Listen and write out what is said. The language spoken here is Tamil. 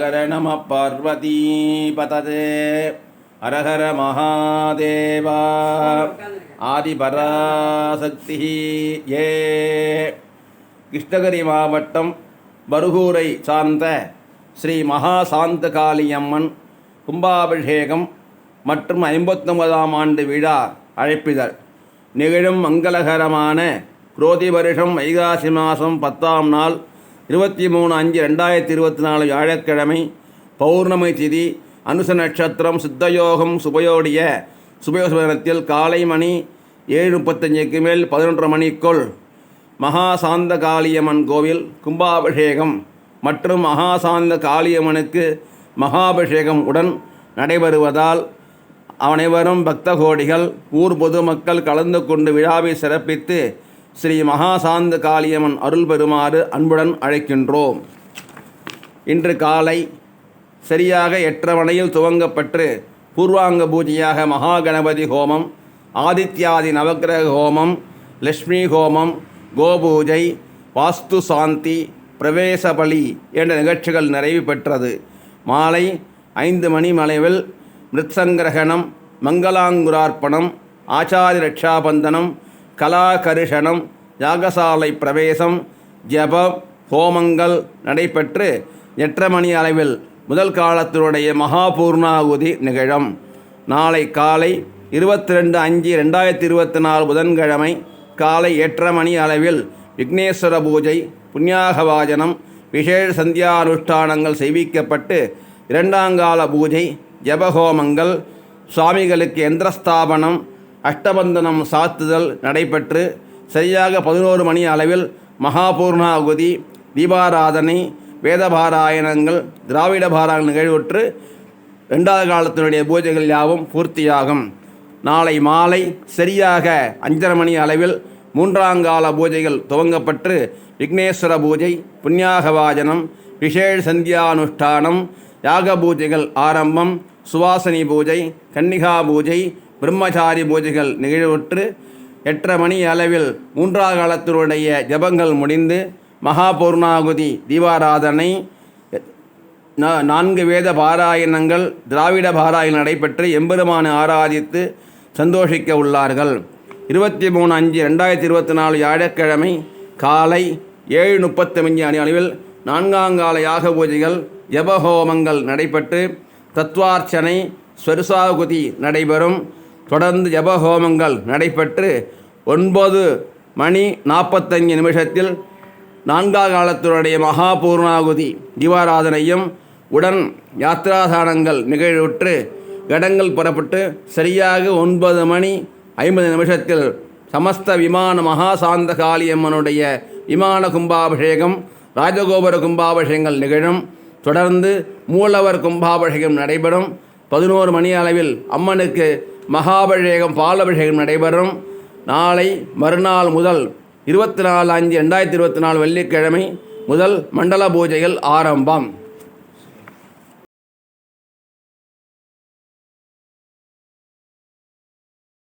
ஹர நம பார்வதி பததே ஹரஹர மகாதேவா. ஆதிபராசக்தி ஏ கிருஷ்ணகிரி மாவட்டம் பருகூரை சார்ந்த ஸ்ரீ மகா சாந்த காளியம்மன் கும்பாபிஷேகம் மற்றும் ஐம்பத்தொன்பதாம் ஆண்டு விழா அழைப்பிதழ். நிகழும் மங்களகரமான குரோதி வருஷம் வைகாசி மாதம் பத்தாம் நாள் இருபத்தி மூணு அஞ்சு ரெண்டாயிரத்தி இருபத்தி நாலு வியாழக்கிழமை பௌர்ணமி திதி அனுச நட்சத்திரம் சித்தயோகம் சுபயோடிய சுபயோசனத்தில் காலை மணி ஏழு முப்பத்தஞ்சுக்கு மேல் பதினொன்று மணிக்குள் மகா சாந்த காளியம்மன் கோவில் கும்பாபிஷேகம் மற்றும் மகா சாந்த காளியம்மனுக்கு மகாபிஷேகம் உடன் நடைபெறுவதால் அனைவரும் பக்த கோடிகள் ஊர் பொதுமக்கள் கலந்து கொண்டு விழாவை சிறப்பித்து ஸ்ரீ மகாசாந்த காளியம்மன் அருள் பெறுமாறு அன்புடன் அழைக்கின்றோம். இன்று காலை சரியாக எட்டரை மணியில் துவங்கப்பட்டு பூர்வாங்க பூஜையாக மகா கணபதி ஹோமம் ஆதித்யாதி நவக்கிரக ஹோமம் லக்ஷ்மி ஹோமம் கோபூஜை வாஸ்து சாந்தி பிரவேச பலி என்ற நிகழ்ச்சிகள் நிறைவு பெற்றது. மாலை ஐந்து மணி மலைவில் மிருத்சங்கிரகணம் மங்களாங்குரார்ப்பணம் ஆச்சாரி ரட்சாபந்தனம் கலாகர்ஷணம் யாகசாலை பிரவேசம் ஜபம் ஹோமங்கள் நடைபெற்று எட்டரை மணி அளவில் முதல் காலத்தினுடைய மகாபூர்ணாகுதி நிகழும். நாளை காலை இருபத்தி ரெண்டு அஞ்சு ரெண்டாயிரத்தி இருபத்தி நாலு புதன்கிழமை காலை எட்டரை மணி அளவில் விக்னேஸ்வர பூஜை புண்ணியாகவாஜனம் விசேஷ சந்தியானுஷ்டானங்கள் செய்விக்கப்பட்டு இரண்டாங்கால பூஜை ஜபஹோமங்கள் சுவாமிகளுக்கு எந்திரஸ்தாபனம் அஷ்டபந்தனம் சாத்துதல் நடைபெற்று சரியாக பதினோரு மணி அளவில் மகாபூர்ணாகுதி தீபாராதனை வேதபாராயணங்கள் திராவிட பாராயண நிகழ்வுற்று ரெண்டாவது காலத்தினுடைய பூஜைகள் யாவும் பூர்த்தியாகும். நாளை மாலை சரியாக அஞ்சரை மணி அளவில் மூன்றாங்கால பூஜைகள் துவங்கப்பட்டு விக்னேஸ்வர பூஜை புண்ணியாகவாஜனம் விசேஷ சந்தியானுஷ்டானம் யாக பூஜைகள் ஆரம்பம் சுவாசனி பூஜை கன்னிகா பூஜை பிரம்மச்சாரி பூஜைகள் நிகழ்வுற்று எட்டரை மணி அளவில் மூன்றாவது காலத்தினுடைய ஜபங்கள் முடிந்து மகாபூர்ணாகுதி தீபாராதனை நான்கு வேத பாராயணங்கள் திராவிட பாராயணம் நடைபெற்று எம்பெருமானை ஆராதித்து சந்தோஷிக்க உள்ளார்கள். இருபத்தி மூணு அஞ்சு ரெண்டாயிரத்தி இருபத்தி நாலு வியாழக்கிழமை காலை ஏழு முப்பத்தஞ்சு அணி அளவில் நான்காங்கால யாக பூஜைகள் ஜபஹோமங்கள் நடைபெற்று தத்வார்ச்சனை ஸ்வருசாகுதி நடைபெறும். தொடர்ந்து ஜபஹோமங்கள் நடைபெற்று ஒன்பது மணி நாற்பத்தஞ்சு நிமிஷத்தில் நான்கா காலத்தினுடைய மகாபூர்ணாகுதி தீபாராதனையும் உடன் யாத்ராதானங்கள் நிகழ்வுற்று கடங்கள் புறப்பட்டு சரியாக ஒன்பது மணி ஐம்பது நிமிஷத்தில் சமஸ்த விமான மகாசாந்த காளியம்மனுடைய விமான கும்பாபிஷேகம் ராஜகோபுர கும்பாபிஷேகங்கள் நிகழும். தொடர்ந்து மூலவர் கும்பாபிஷேகம் நடைபெறும். பதினோரு மணி அளவில் அம்மனுக்கு மகாபிஷேகம் பாலபிஷேகம் நடைபெறும். நாளை மறுநாள் முதல் இருபத்தி நாலு அஞ்சு ரெண்டாயிரத்தி இருபத்தி நாலு வெள்ளிக்கிழமை முதல் மண்டல பூஜைகள் ஆரம்பம்.